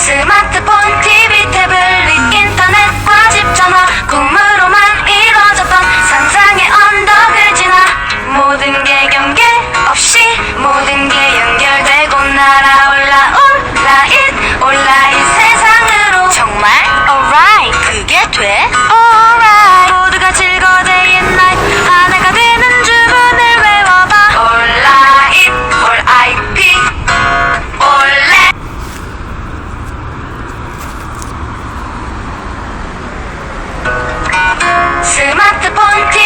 스마트폰, TV, 태블릿, 인터넷과 집 전화 꿈으로만 이뤄졌던 상상의 언덕을 지나 모든 게 경계 없이 모든 게 연결되고 날아올라 온라인 온라인 스마트폰